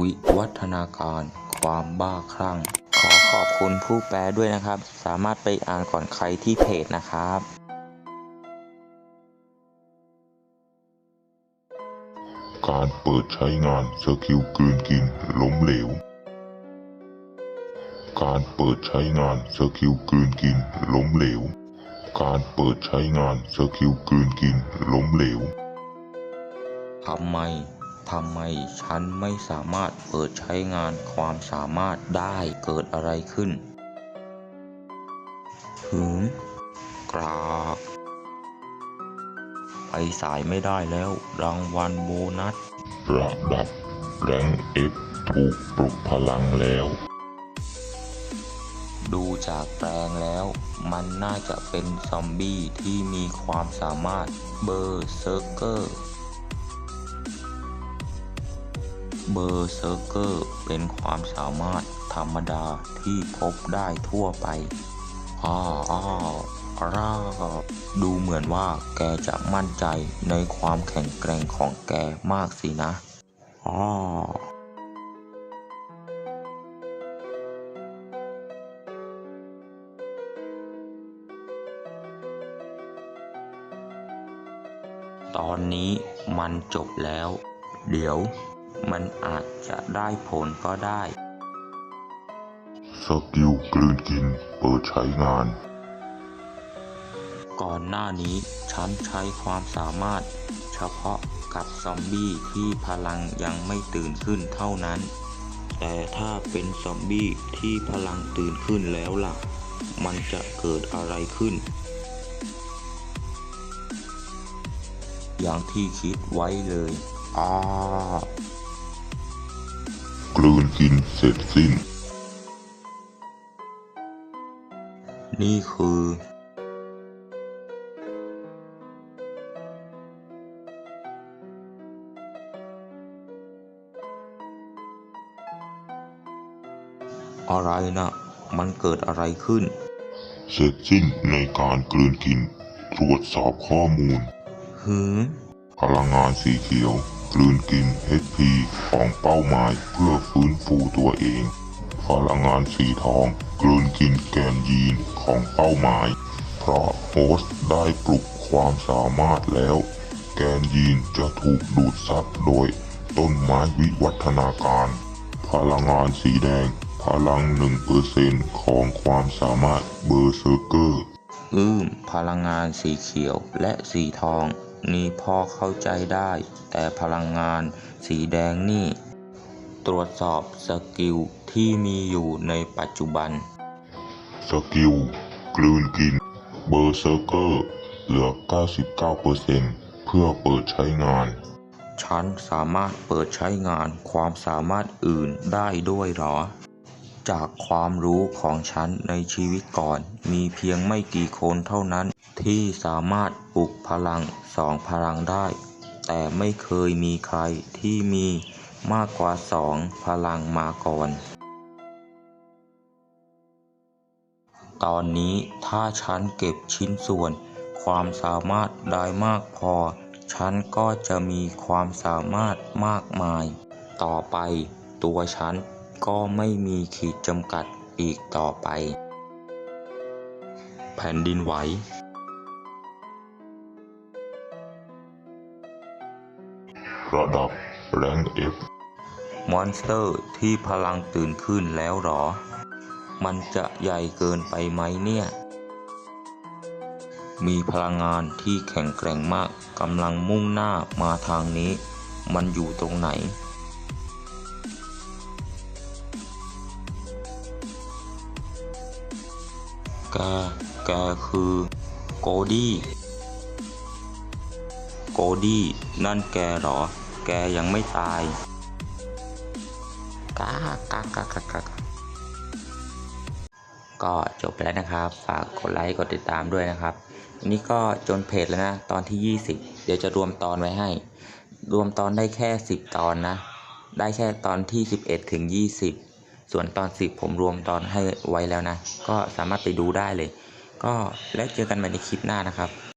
วิวัฒนาการ ความบ้าคลั่ง ขอขอบคุณผู้แปลด้วยนะครับ สามารถไปอ่านก่อนใครที่เพจนะครับการเปิดใช้งานสกิลกลืนกินล้มเหลว การเปิดใช้งานสกิลกลืนกินล้มเหลว การเปิดใช้งานสกิลกลืนกินล้มเหลว ทำไม ทำไมฉันไม่สามารถเปิดใช้งานความสามารถได้เกิดอะไรขึ้น หืม กราบไปสายไม่ได้แล้ว รางวัลโบนัส ระดับแรงเอฟถูกปลุกพลังแล้ว ดูจากแปลงแล้ว มันน่าจะเป็นซอมบี้ที่มีความสามารถเบอร์เซอร์เกอร์ เบอร์เซอร์เกอร์เป็นความสามารถธรรมดาที่พบได้ทั่วไป อ้าอ้าวร่าดูเหมือนว่าแกจะมั่นใจในความแข็งแกร่งของแกมากสินะ อ้อตอนนี้มันจบแล้ว เดี๋ยว มันอาจจะได้ผลก็ได้ สกิลกลืนกินเปิดใช้งาน ก่อนหน้านี้ฉันใช้ความสามารถเฉพาะกับซอมบี้ที่พลังยังไม่ตื่นขึ้นเท่านั้น แต่ถ้าเป็นซอมบี้ที่พลังตื่นขึ้นแล้วล่ะ มันจะเกิดอะไรขึ้น อย่างที่คิดไว้เลย อ้า กลืนกินเสร็จสิ้น นี่คือ อะไรนะ มันเกิดอะไรขึ้น เสร็จสิ้นในการกลืนกิน ตรวจสอบข้อมูล หืมพลังงานสีเขียว กลืนกิน HP ของเป้าหมายเพื่อฟื้นฟูตัวเองพลังงานสีทองกลืนกินแกนยีนของเป้าหมาย เพราะโฮสได้ปลุกความสามารถแล้ว แกนยีนจะถูกดูดซับโดยต้นไม้วิวัฒนาการ พลังงานสีแดง พลัง1%ของความสามารถเบอร์เซอร์เกอร์ อืม พลังงานสีเขียวและสีทอง นี่พอเข้าใจได้ แต่พลังงานสีแดงนี่ ตรวจสอบสกิลที่มีอยู่ในปัจจุบัน สกิลกลืนกิน เบอร์เซอร์เกอร์ เหลือ 99%เพื่อเปิดใช้งาน ฉันสามารถเปิดใช้งานความสามารถอื่นได้ด้วยเหรอ จากความรู้ของฉันในชีวิตก่อน มีเพียงไม่กี่คนเท่านั้น ที่สามารถปลุกพลังสองพลังได้ แต่ไม่เคยมีใครที่มีมากกว่าสองพลังมาก่อน ตอนนี้ถ้าฉันเก็บชิ้นส่วน ความสามารถได้มากพอ ฉันก็จะมีความสามารถมากมาย ต่อไปตัวฉันก็ไม่มีขีดจำกัดอีกต่อไป แผ่นดินไหว ระดับแรงเอฟมอนสเตอร์ที่พลังตื่นขึ้นแล้วหรอ มันจะใหญ่เกินไปไหมเนี่ย มีพลังงานที่แข็งแกร่งมากกำลังมุ่งหน้ามาทางนี้ มันอยู่ตรงไหน แก แกคือ โกดี้ โกดี้ นั่นแกหรอ แกยังไม่ตายกากากากากากก็จบไปแล้วนะครับ ฝากกดไลค์กดติดตามด้วยนะครับอันนี้ก็จนเพจแล้วนะ ตอนที่ 20 เดี๋ยวจะรวมตอนไว้ให้ รวมตอนได้แค่ 10 ตอนนะ ได้แค่ตอนที่ 11 ถึง 20 ส่วนตอน 10 ผมรวมตอนให้ไว้แล้วนะ ก็สามารถไปดูได้เลย ก็แล้วเจอกันใหม่ในคลิปหน้านะครับ